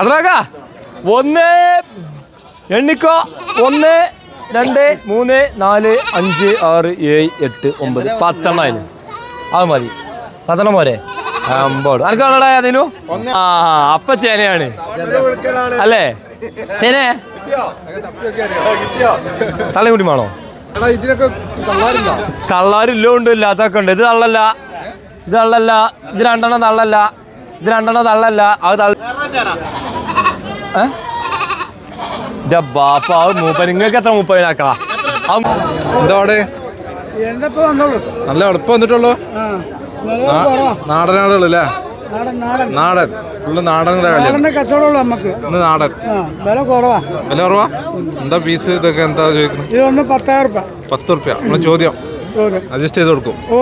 അത്രക്ക ഒന്ന് എണ്ണിക്കോ. ഒന്ന് രണ്ട് മൂന്ന് നാല് അഞ്ച് ആറ് ഏഴ് എട്ട് ഒമ്പത് പത്തെണ്ണം അതിന് അത് മതി. പത്തെണ്ണം പോരെ? അമ്പോട് അനക്കാണോടാ അതിനു ആ അപ്പ ചേനയാണ്. അല്ലേ? ചേന? തള്ളി വേണോ ഇതിനൊക്കെ തള്ളാറില്ല തള്ളാരില്ലോ ഉണ്ട് ഇല്ലാത്തൊക്കെ ഉണ്ട്. ഇത് തള്ളല്ല. ഇത് തള്ളല്ല. ഇത് രണ്ടെണ്ണം തള്ളല്ല. ഇത് രണ്ടെണ്ണം തള്ളല്ല. അത് തള്ള ബാപ്പ മൂപ്പൻ. നിങ്ങൾക്ക് എത്ര മൂപ്പനാക്കാ എന്താ അവിടെ എന്തപ്പോ വന്നോളൂ. നല്ല എളുപ്പം വന്നിട്ടുള്ളൂ? അല്ലേ? നാടൻ ഫുള്ള് നാടൻ നമുക്ക് ഇന്ന് നാടൻ. ആ വില കുറവാ. വില കുറവാ? എന്താ പീസ് ഇതൊക്കെ എന്താ ചോദിക്കുന്നത് ഇതൊന്ന് പത്തായിരം രൂപ പത്ത് റുപ്യ നമ്മളെ ചോദ്യം. ചോദ്യം. അഡ്ജസ്റ്റ് ചെയ്ത് കൊടുക്കും. ഓ.